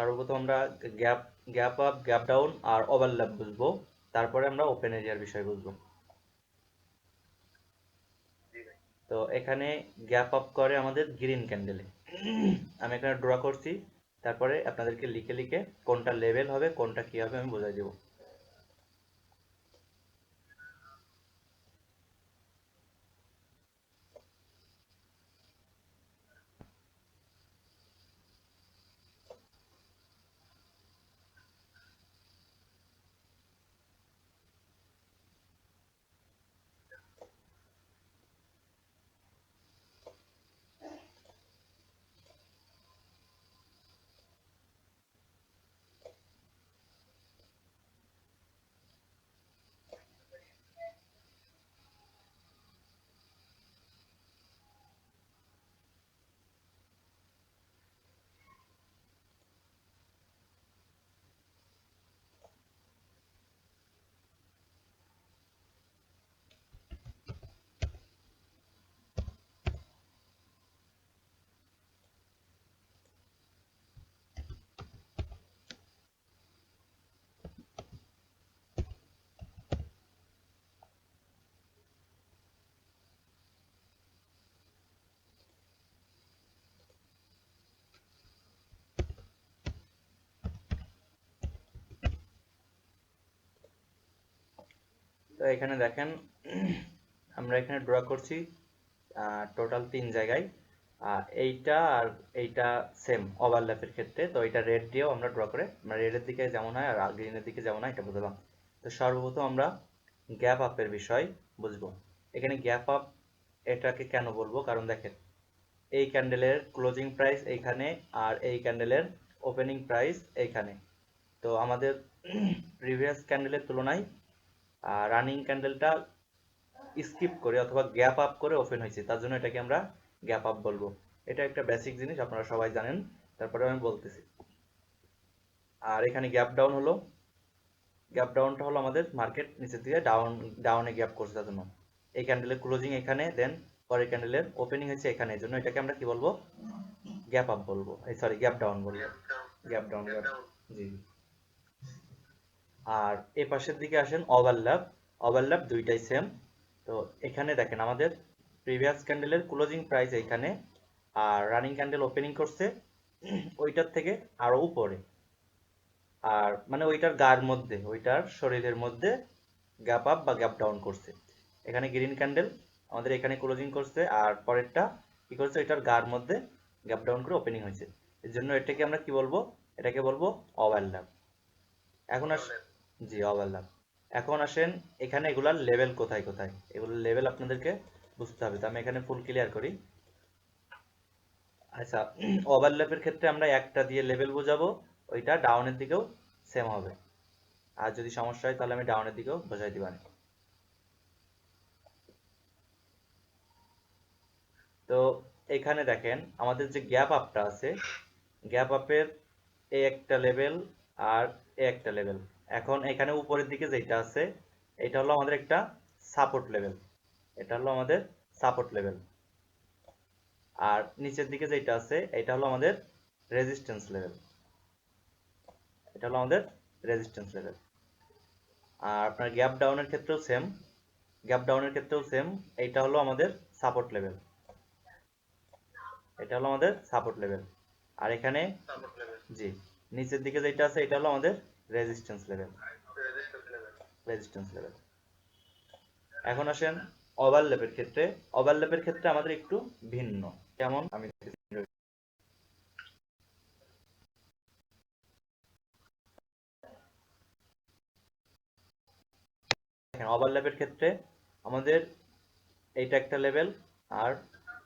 সর্বপ্রথম আমরা gap gap up gap down আর overlap বুঝব। তারপরে আমরা ওপেন এরিয়ার বিষয় বুঝব। তো এখানে গ্যাপ আপ করে আমাদের গ্রিন ক্যান্ডেলে আমি এখানে ড্র করছি। তারপরে আপনাদেরকে লিখে লিখে কোনটা লেভেল হবে, কোনটা কি হবে আমি বোঝাই দেবো। তো এখানে দেখেন আমরা এখানে ড্র করছি টোটাল তিন জায়গায়। আহ, এইটা আর এইটা সেম ওভারল্যাপের ক্ষেত্রে। তো এটা রেড দিয়েও আমরা ড্র করে আমরা রেডের দিকে যেমন হয় আর গ্রিনের দিকে যেমন হয় এটা বুঝলাম। তো সর্বপ্রথম আমরা গ্যাপ আপের বিষয় বুঝব। এখানে গ্যাপ আপ এটাকে কেন বলব? কারণ দেখেন এই ক্যান্ডেলের ক্লোজিং প্রাইস এইখানে আর এই ক্যান্ডেলের ওপেনিং প্রাইস এইখানে। তো আমাদের প্রিভিয়াস ক্যান্ডেলের তুলনায় রানিং ক্যান্ডেলটা স্কিপ করে অথবা গ্যাপ আপ করে ওপেন হয়েছে। তার জন্য এটাকে আমরা গ্যাপ আপ বলব। এটা একটা বেসিক জিনিস আপনারা সবাই জানেন। তারপরে আমি বলতেছি। আর এখানে গ্যাপ ডাউন হলো। গ্যাপ ডাউনটা হলো আমাদের মার্কেট নিচের দিকে ডাউন ডাউনে গ্যাপ করছে তার জন্য। এই ক্যান্ডেলের ক্লোজিং এখানে দেন পরের ক্যান্ডেলের ওপেনিং হয়েছে এখানে। এই জন্য এটাকে আমরা কি বলব? গ্যাপ আপ বলব। এই সরি গ্যাপ ডাউন বলব। গ্যাপ ডাউন গ্যাপ জি। আর এ পাশের দিকে আসেন ওভারল্যাপ ওভারল্যাপ দুইটাই সেম তো এখানে দেখেন আমাদের প্রিভিয়াস ক্যান্ডেলের ক্লোজিং প্রাইস এখানে আর রানিং ক্যান্ডেল ওপেনিং করছে। ওইটার থেকে আরও উপরে। আর মানে ওইটার গার মধ্যে, ওইটার শরীরের মধ্যে গ্যাপ আপ বা গ্যাপ ডাউন করছে। এখানে গ্রিন ক্যান্ডেল আমাদের এখানে ক্লোজিং করছে আর পরেরটা কি করছে? ওইটার গার মধ্যে গ্যাপ ডাউন করে ওপেনিং হয়েছে। এর জন্য এটাকে আমরা কি বলব? এটাকে বলব ওভারল্যাপ এখন আস জি ওভারল্যাপ এখন আসেন, এখানে এগুলার লেভেল কোথায় কোথায়? এগুলোর লেভেল আপনাদেরকে বুঝতে হবে। তো আমি এখানে ফুল ক্লিয়ার করি। আচ্ছা ওভারল্যাপের ক্ষেত্রে আমরা একটা দিয়ে লেভেল বোঝাবো, ওইটা ডাউনের দিকেও সেম হবে। আর যদি সমস্যা হয়, তাহলে আমি ডাউনের দিকেও বোঝাই দিবানি তো এখানে দেখেন, আমাদের যে গ্যাপ আপটা আছে গ্যাপ আপের এই একটা লেভেল আর এ একটা লেভেল এখন এখানে উপরের দিকে যেটা আছে এটা হলো আমাদের একটা সাপোর্ট লেভেল এটা হলো আমাদের সাপোর্ট লেভেল আর নিচের দিকে যেটা আছে এটা হলো আমাদের রেজিস্ট্যান্স লেভেল এটা হলো আমাদের রেজিস্ট্যান্স লেভেল আর আপনার গ্যাপ ডাউনের ক্ষেত্রেও সেম গ্যাপ ডাউনের ক্ষেত্রেও সেম এইটা হলো আমাদের সাপোর্ট লেভেল এটা হলো আমাদের সাপোর্ট লেভেল আর এখানে জি নিচের দিকে যেটা আছে এটা হলো আমাদের রেজিস্ট্যান্স লেভেল রেজিস্ট্যান্স লেভেল এখন আসেন ওভারল্যাপের ক্ষেত্রে। ওভারল্যাপের ক্ষেত্রে আমাদের একটু ভিন্ন। কেমন আমি ওভারল্যাপের ক্ষেত্রে আমাদের এইটা একটা লেভেল আর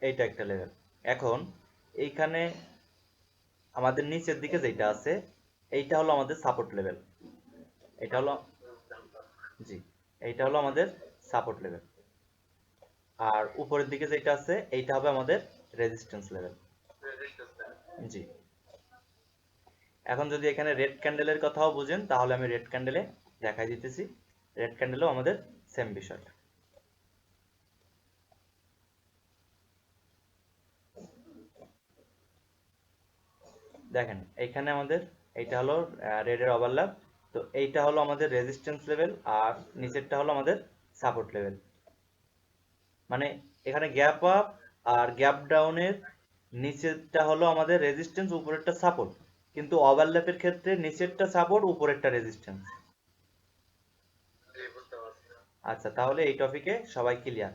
এইটা একটা লেভেল এখন এইখানে আমাদের নিচের দিকে যেটা আছে এইটা হলো আমাদের সাপোর্ট লেভেল এটা হলো জি, এইটা হলো আমাদের সাপোর্ট লেভেল আর উপরের দিকে যেটা আছে, এইটা হবে আমাদের রেজিস্ট্যান্স লেভেল জি। এখন যদি এখানে রেড ক্যান্ডেলের কথাও বুঝেন, তাহলে আমি রেড ক্যান্ডেলে দেখাই দিতেছি। রেড ক্যান্ডেলও আমাদের সেম বিষয়। দেখেন, এখানে আমাদের এইটা হলো রেডের ওভারল্যাপ তো এইটা হলো আমাদের রেজিস্ট্যান্স লেভেল আর নিচেরটা হলো আমাদের সাপোর্ট লেভেল মানে এখানে গ্যাপ আপ আর গ্যাপ ডাউনের নিচেরটা হলো আমাদের রেজিস্ট্যান্স উপরেরটা সাপোর্ট কিন্তু ওভারল্যাপের ক্ষেত্রে নিচেরটা সাপোর্ট উপরেরটা রেজিস্ট্যান্স আচ্ছা তাহলে এই টপিকে সবাই ক্লিয়ার